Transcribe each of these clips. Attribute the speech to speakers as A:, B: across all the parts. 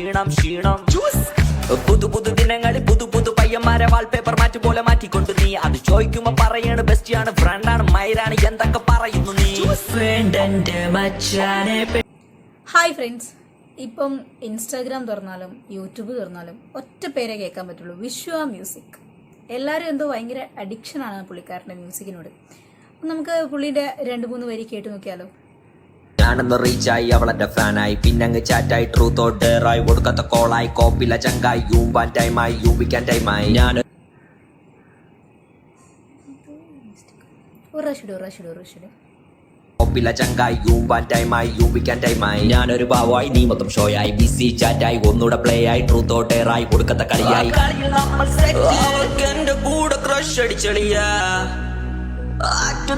A: ക്ഷീണം ക്ഷീണം. പുതു പുതു ദിനങ്ങളിൽ പുതു പുതു പയ്യന്മാരെ വാൾപേപ്പർ മാറ്റി പോലെ മാറ്റിക്കൊണ്ട് നീ അത് ചോദിക്കുമ്പോ പറയാണ് ബെസ്റ്റിയാണ് ഫ്രണ്ടാണ് മൈരാണ് എന്തൊക്കെ പറയുന്നു നീ?
B: ഹായ് ഫ്രണ്ട്സ് ഇപ്പം ഇൻസ്റ്റാഗ്രാം തുറന്നാലും യൂട്യൂബ് തുറന്നാലും ഒറ്റ പേരെ കേൾക്കാൻ പറ്റുള്ളൂ. വിശ്വ മ്യൂസിക് എല്ലാവരും എന്തോ ഭയങ്കര അഡിക്ഷനാണ് പുള്ളിക്കാരന്റെ മ്യൂസിക്കിനോട് നമുക്ക് പുള്ളിയുടെ രണ്ട് മൂന്ന് വരി കേട്ട് നോക്കിയാലോ?
A: ഞാനൊന്ന് റീച്ചായി അവളെന്റെ ഫാനായി പിന്നങ്ങ് ചാറ്റായി ട്രൂത്ത് ഡെയറായി ഒടുക്കത്തെ കോളായി കോപ്പില ചങ്കായി. യൂമ്പാൻ ടൈമായി യൂമ്പിക്കാൻ ടൈമായി ഞാൻ ചങ്കായി യൂമ്പാൻ ടൈമായി യൂമ്പിക്കാൻ ടൈമായി ഞാനൊരു ഭാവമായി നീ മൊത്തം ഷോയായി ബിസി ചാറ്റായി ഒന്നുകൂടെ പ്ലേ ആയി ട്രൂത്ത് ഓർഡറായി കൊടുക്കത്ത കളിയായി. അവർക്ക് എന്റെ കൂടെ ക്രഷ് അടിച്ചളിയ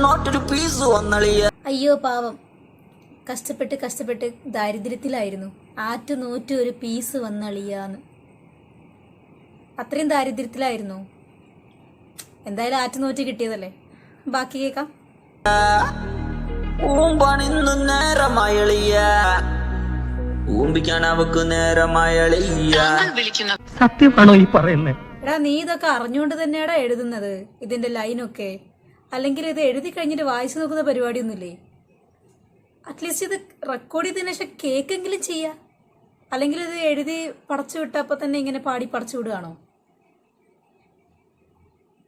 A: നോട്ടൊരു പീസ് വന്നളിയ
B: അയ്യോ പാവം. കഷ്ടപ്പെട്ട് കഷ്ടപ്പെട്ട് ദാരിദ്ര്യത്തിലായിരുന്നു. ആറ്റു നോറ്റ് ഒരു പീസ് വന്നളിയാന്ന്. അത്രയും ദാരിദ്ര്യത്തിലായിരുന്നു. എന്തായാലും ആറ്റു നൂറ്റി കിട്ടിയതല്ലേ? ബാക്കി
A: നേരമയളിയ. അവക്ക് നേരമയളിയ.
C: സത്യമാണോ ഈ പറയുന്നത്
B: എടാ നീ ഇതൊക്കെ അറിഞ്ഞുകൊണ്ട് തന്നെയാടാ എഴുതുന്നത് ഇതിന്റെ ലൈനൊക്കെ അല്ലെങ്കിൽ ഇത് എഴുതി കഴിഞ്ഞിട്ട് വായിച്ചു നോക്കുന്ന പരിപാടിയൊന്നുമില്ലേ? അറ്റ്ലീസ്റ്റ് ഇത് റെക്കോർഡ് ചെയ്തതിനു ശേഷം കേക്കെങ്കിലും ചെയ്യാ. അല്ലെങ്കിൽ ഇത് എഴുതി പടച്ചു വിട്ടപ്പോൾ തന്നെ ഇങ്ങനെ പാടി പടച്ചു വിടുകയാണോ?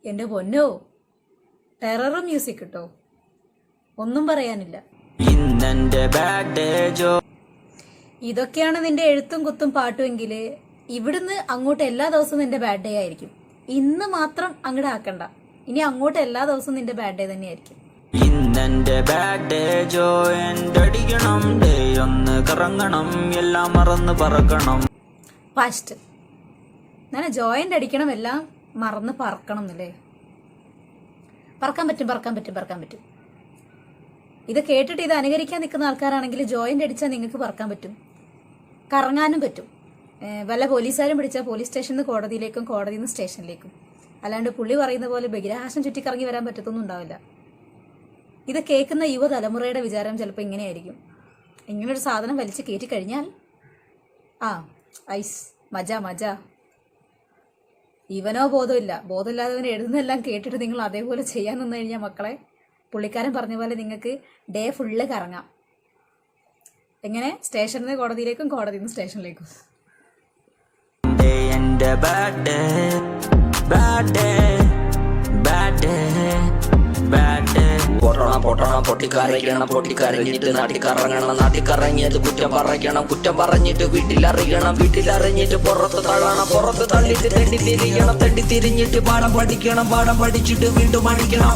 B: എന്റെ പൊന്നോ ടെറർ മ്യൂസിക് കിട്ടോ ഒന്നും പറയാനില്ല. ഇതൊക്കെയാണ് നിന്റെ എഴുത്തും കുത്തും പാട്ടുമെങ്കിൽ ഇവിടുന്ന് അങ്ങോട്ട് എല്ലാ ദിവസവും നിന്റെ ബാഡ് ഡേ ആയിരിക്കും. ഇന്ന് മാത്രം അങ്ങോട്ട് ആക്കണ്ട. ഇനി അങ്ങോട്ട് എല്ലാ ദിവസവും നിന്റെ ബാഡ് ഡേ തന്നെയായിരിക്കും.
A: ഇന്നെന്റെ ബാഡ് ഡേ ജോ എന്റെ അടിക്കണം. ഡേ ഒന്ന് കറങ്ങണം എല്ലാം മറന്ന് പറക്കണം.
B: ഫസ്റ്റ് ഞാൻ ജോയിന്റ് അടിക്കണം എല്ലാം മറന്ന് പറക്കണം എന്നല്ലേ പറക്കാൻ പറ്റും പറക്കാൻ പറ്റും പറക്കാൻ പറ്റും. ഇത് കേട്ടിട്ട് ഇത് അനുകരിക്കാൻ നിൽക്കുന്ന ആൾക്കാരാണെങ്കിൽ ജോയിന്റ് അടിച്ചാൽ നിങ്ങൾക്ക് പറക്കാൻ പറ്റും. കറങ്ങാനും പറ്റും. വല്ല പോലീസുകാരും പിടിച്ചാൽ പോലീസ് സ്റ്റേഷനിൽ നിന്ന് കോടതിയിലേക്കും കോടതിയിൽ നിന്ന് സ്റ്റേഷനിലേക്കും അല്ലാണ്ട് പുള്ളി പറയുന്ന പോലെ ബഹിരാകാശം ചുറ്റിക്കറങ്ങി വരാൻ പറ്റത്തൊന്നും ഉണ്ടാവില്ല. ഇത് കേൾക്കുന്ന യുവതലമുറയുടെ വിചാരം ചിലപ്പോൾ ഇങ്ങനെയായിരിക്കും. ഇങ്ങനൊരു സാധനം വലിച്ചു കയറ്റി കഴിഞ്ഞാൽ ആ ഐസ് മജ മജ. ഇവനോ ബോധമില്ല. ബോധമില്ലാത്തവൻ എഴുതുന്നതെല്ലാം കേട്ടിട്ട് നിങ്ങൾ അതേപോലെ ചെയ്യാൻ നിന്ന് കഴിഞ്ഞാൽ മക്കളെ പുള്ളിക്കാരൻ പറഞ്ഞ പോലെ നിങ്ങൾക്ക് ഡേ ഫുള്ള് കറങ്ങാം. എങ്ങനെ? സ്റ്റേഷനിൽ നിന്ന് കോടതിയിലേക്കും കോടതിയിൽ നിന്ന് സ്റ്റേഷനിലേക്കും.
A: ഡേ ബാഡ് ഡേ പൊട്ടണം പൊട്ടണം പൊട്ടിക്കരയണം പൊട്ടിക്കരഞ്ഞിട്ട് നാട്ടിക്കറങ്ങണം നാട്ടിക്കറങ്ങിയത് കുറ്റം പറയണം കുറ്റം പറഞ്ഞിട്ട് വീട്ടിലറിയണം വീട്ടിലറിഞ്ഞിട്ട് പുറത്ത് തള്ളണം പുറത്ത് തള്ളിട്ട് തെണ്ടി തിരിയണം തെണ്ടി തിരിഞ്ഞിട്ട് പാഠം പഠിക്കണം പാഠം പഠിച്ചിട്ട് വീണ്ടും അടിക്കണം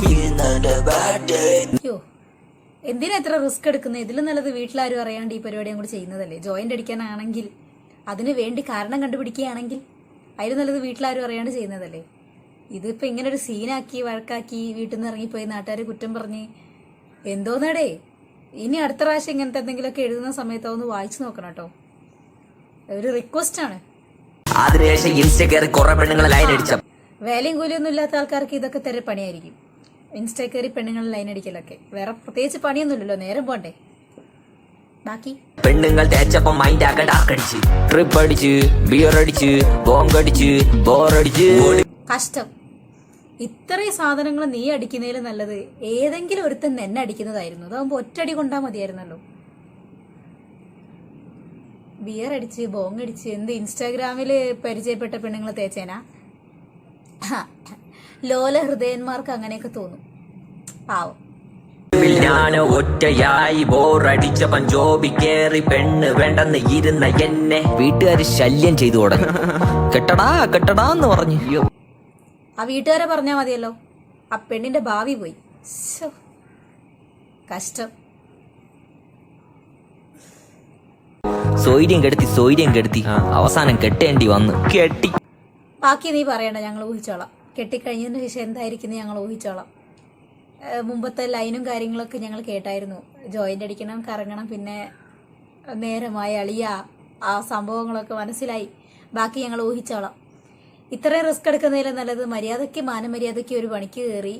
B: എന്തിനാ എത്ര റിസ്ക് എടുക്കുന്നത്? ഇതിലും നല്ലത് വീട്ടിലാരും അറിയാണ്ട് ഈ പരിപാടി അങ്ങോട്ട് ചെയ്യുന്നതല്ലേ? ജോയിന്റ് അടിക്കാനാണെങ്കിൽ അതിന് വേണ്ടി കാരണം കണ്ടുപിടിക്കുകയാണെങ്കിൽ അതിലും നല്ലത് വീട്ടിലാരും അറിയാണ്ട് ചെയ്യുന്നതല്ലേ? ഇതിപ്പോ ഇങ്ങനെ ഒരു സീനാക്കി വഴക്കാക്കി വീട്ടിൽ നിന്ന് ഇറങ്ങിപ്പോയി നാട്ടുകാർ കുറ്റം പറഞ്ഞ്. എന്തോന്നടേ? ഇനി അടുത്ത പ്രാവശ്യം ഇങ്ങനത്തെ എന്തെങ്കിലുമൊക്കെ എഴുതുന്ന സമയത്ത് ഒന്ന് വായിച്ചു നോക്കണം കേട്ടോ. ഒരു റിക്വസ്റ്റ് ആണ്.
A: അതിനുശേഷം ഇൻസ്റ്റ കയറി കുറെ പെണ്ണുങ്ങളെ ലൈൻ അടിച്ച
B: വേലയും കൂലിയൊന്നും ഇല്ലാത്ത ആൾക്കാർക്ക് ഇതൊക്കെ തരെ പണിയായിരിക്കും. ഇൻസ്റ്റ കയറി പെണ്ണുങ്ങൾ ലൈൻ അടിക്കലൊക്കെ. വേറെ പ്രത്യേകിച്ച് പണിയൊന്നുമില്ലല്ലോ നേരം പോണ്ടേ. ബാക്കി.
A: പെണ്ണുങ്ങൾ തേച്ചപ്പം മൈൻഡ് ആക്കാൻ ഡാക്കടിച്ച് ട്രിപ്പ് അടിച്ച് ബിയർ അടിച്ച് ബോംബടിച്ച് ബോർ അടിച്ച്.
B: കഷ്ടം. ഇത്രയും സാധനങ്ങൾ നീ അടിക്കുന്നതിൽ നല്ലത് ഏതെങ്കിലും ഒരുത്തൻ എന്നെ അടിക്കുന്നതായിരുന്നു. അതാകുമ്പോൾ ഒറ്റടി കൊണ്ടാൽ മതിയായിരുന്നല്ലോ. ബിയർ അടിച്ച് ബോങ് അടിച്ച് എന്ത് ഇൻസ്റ്റാഗ്രാമിൽ പരിചയപ്പെട്ട പെണ്ണുങ്ങൾ തേച്ചേന? ലോല ഹൃദയന്മാർക്ക് അങ്ങനെയൊക്കെ തോന്നും. പാവം.
A: ഞാൻ ഒറ്റയായി ബോറടിച്ച പഞ്ചോബി കേറി പെണ്ണ് വേണ്ടെന്ന് ഇരുന്ന എന്നെ. വീട്ടുകാർ ശല്യം ചെയ്തു തുടങ്ങി. കെട്ടടാ കെട്ടടാന്ന് പറഞ്ഞു.
B: ആ വീട്ടുകാരെ പറഞ്ഞാൽ മതിയല്ലോ. ആ പെണ്ണിന്റെ ഭാവി പോയി. കഷ്ടം.
A: സോയിര്യം കെടുത്തി സോയിര്യം കെടുത്തി. അവസാനം കെട്ടേണ്ടി വന്നു. കെട്ടി.
B: ബാക്കി നീ പറയണ്ട ഞങ്ങൾ ഊഹിച്ചോളാം. കെട്ടിക്കഴിഞ്ഞതിന് ശേഷം എന്തായിരിക്കും ഞങ്ങൾ ഊഹിച്ചോളാം. മുമ്പത്തെ ലൈനും കാര്യങ്ങളൊക്കെ ഞങ്ങൾ കേട്ടായിരുന്നു. ജോയിന്റ് അടിക്കണം കറങ്ങണം പിന്നെ നേരമായി അളിയ ആ സംഭവങ്ങളൊക്കെ മനസ്സിലായി. ബാക്കി ഞങ്ങൾ ഊഹിച്ചോളാം. ഇത്രയും റിസ്ക് എടുക്കുന്നതിലും നല്ലത് മര്യാദയ്ക്ക് മാനമര്യാദയ്ക്ക് ഒരു പണിക്ക് കയറി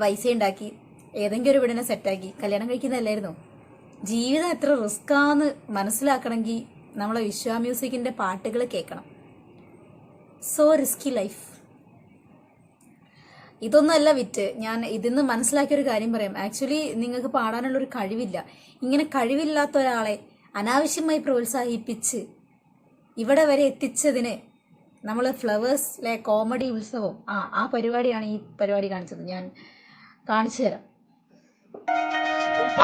B: പൈസ ഉണ്ടാക്കി ഏതെങ്കിലും ഒരു വീടിനെ സെറ്റാക്കി കല്യാണം കഴിക്കുന്നതല്ലായിരുന്നു. ജീവിതം എത്ര റിസ്ക്കാന്ന് മനസ്സിലാക്കണമെങ്കിൽ നമ്മളെ വിശ്വ മ്യൂസിക്കിന്റെ പാട്ടുകൾ കേൾക്കണം. സോ റിസ്കി ലൈഫ് ഇതൊന്നുമല്ല വിറ്റ്. ഞാൻ ഇതിന്ന് മനസ്സിലാക്കിയ ഒരു കാര്യം പറയാം. ആക്ച്വലി നിങ്ങൾക്ക് പാടാനുള്ള ഒരു കഴിവില്ല. ഇങ്ങനെ കഴിവില്ലാത്ത ഒരാളെ അനാവശ്യമായി പ്രോത്സാഹിപ്പിച്ച് ഇവിടെ വരെ എത്തിച്ചതിന് നമ്മൾ ഫ്ലവേഴ്സിലെ കോമഡി ഉത്സവം. ആ ആ പരിപാടിയാണ് ഈ പരിപാടി കാണിച്ചത്. ഞാൻ കാണിച്ചു തരാം.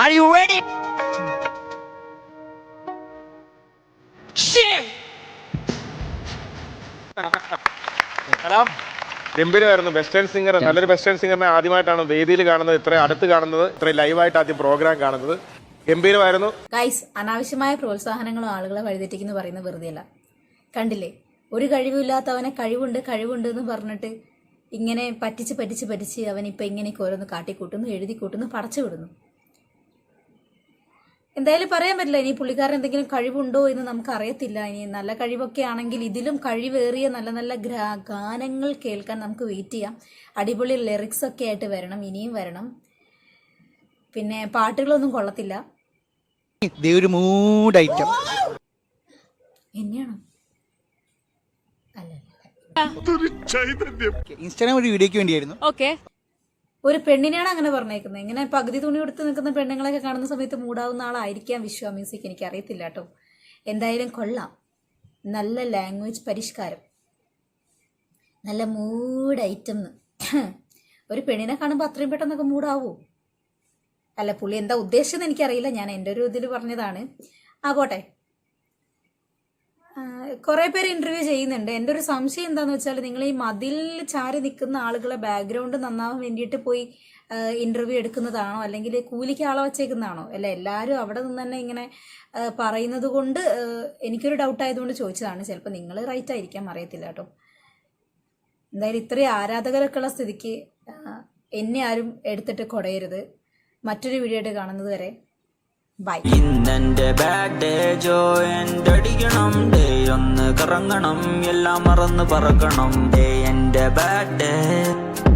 C: Are you ready?
D: ഗംഭീരമായിരുന്നു വെസ്റ്റേൺ സിംഗർ നല്ലൊരു വെസ്റ്റേൺ സിംഗറിനെ ആദ്യമായിട്ടാണ് വേദിയിൽ കാണുന്നത്. ഇത്രയും അടുത്ത് കാണുന്നത് ഇത്ര ലൈവായിട്ട് ആദ്യം പ്രോഗ്രാം കാണുന്നത്. ഗംഭീരമായിരുന്നു.
B: ഗൈസ് അനാവശ്യമായ പ്രോത്സാഹനങ്ങളും ആളുകളെ വഴിതെറ്റിക്കുന്നു പറയുന്ന വെറുതെയല്ല. കണ്ടില്ലേ? ഒരു കഴിവില്ലാത്തവനെ കഴിവുണ്ട് കഴിവുണ്ട് എന്ന് പറഞ്ഞിട്ട് ഇങ്ങനെ പറ്റിച്ച് പറ്റിച്ച് പറ്റിച്ച് അവൻ ഇപ്പം ഇങ്ങനെയൊക്കെ ഓരോന്ന് കാട്ടിക്കൂട്ടുന്നു എഴുതി കൂട്ടുന്നു പടച്ചു വിടുന്നു എന്തായാലും പറയാൻ പറ്റില്ല ഇനി പുള്ളിക്കാരൻ എന്തെങ്കിലും കഴിവുണ്ടോ എന്ന് നമുക്ക് അറിയത്തില്ല ഇനി നല്ല കഴിവൊക്കെ ആണെങ്കിൽ ഇതിലും കഴിവേറിയ നല്ല നല്ല ഗ്രാ ഗാനങ്ങൾ കേൾക്കാൻ നമുക്ക് വെയിറ്റ് ചെയ്യാം. അടിപൊളി ലിറിക്സ് ഒക്കെ ആയിട്ട് വരണം ഇനിയും വരണം. പിന്നെ പാട്ടുകളൊന്നും കൊള്ളത്തില്ല. എന്നെയാണോ?
E: ഇൻസ്റ്റാഗ്രാം ഒരു വീഡിയോക്ക് വേണ്ടിയായിരുന്നു.
F: ഓക്കെ.
B: ഒരു പെണ്ണിനെയാണ് അങ്ങനെ പറഞ്ഞേക്കുന്നത്. ഇങ്ങനെ പകുതി തുണി കൊടുത്ത് നിൽക്കുന്ന പെണ്ണുങ്ങളൊക്കെ കാണുന്ന സമയത്ത് മൂടാവുന്ന ആളായിരിക്കാം വിശ്വ മ്യൂസിക്. എനിക്ക് അറിയത്തില്ല കേട്ടോ. എന്തായാലും കൊള്ളാം. നല്ല ലാംഗ്വേജ് പരിഷ്കാരം. നല്ല മൂഡ് ഐറ്റം ഒരു പെണ്ണിനെ കാണുമ്പോൾ അത്രയും പെട്ടെന്നൊക്കെ മൂടാവൂ? അല്ല പുള്ളി എന്താ ഉദ്ദേശം എന്ന് എനിക്കറിയില്ല. ഞാൻ എന്റെ ഒരു ഇതിൽ പറഞ്ഞതാണ്. ആ പോട്ടെ കുറേ പേര് ഇന്റർവ്യൂ ചെയ്യുന്നുണ്ട്. എന്റെ ഒരു സംശയം എന്താന്ന് വെച്ചാൽ നിങ്ങൾ ഈ മതിൽ ചാരി നിൽക്കുന്ന ആളുകളെ ബാക്ക്ഗ്രൗണ്ട് നന്നാവാൻ വേണ്ടിയിട്ട് പോയി ഇന്റർവ്യൂ എടുക്കുന്നതാണോ? അല്ലെങ്കിൽ കൂലിക്ക് ആളെ വച്ചേക്കുന്നതാണോ? അല്ല? എല്ലാവരും അവിടെ നിന്ന് തന്നെ ഇങ്ങനെ പറയുന്നത് കൊണ്ട് എനിക്കൊരു ഡൗട്ട് ആയതുകൊണ്ട് ചോദിച്ചതാണ്. ചിലപ്പോൾ നിങ്ങൾ റൈറ്റ് ആയിരിക്കാം അറിയത്തില്ല കേട്ടോ. എന്തായാലും ഇത്രയും ആരാധകരൊക്കെ ഉള്ള സ്ഥിതിക്ക് എന്നെ ആരും എടുത്തിട്ട് കുടയരുത്. മറ്റൊരു വീഡിയോ ആയിട്ട് കാണുന്നത് വരെ. ബൈ
A: ഒന്ന് കറങ്ങണം. എല്ലാം മറന്ന് പറക്കണം. ഡേ എന്റെ ബാഡ് ഡേ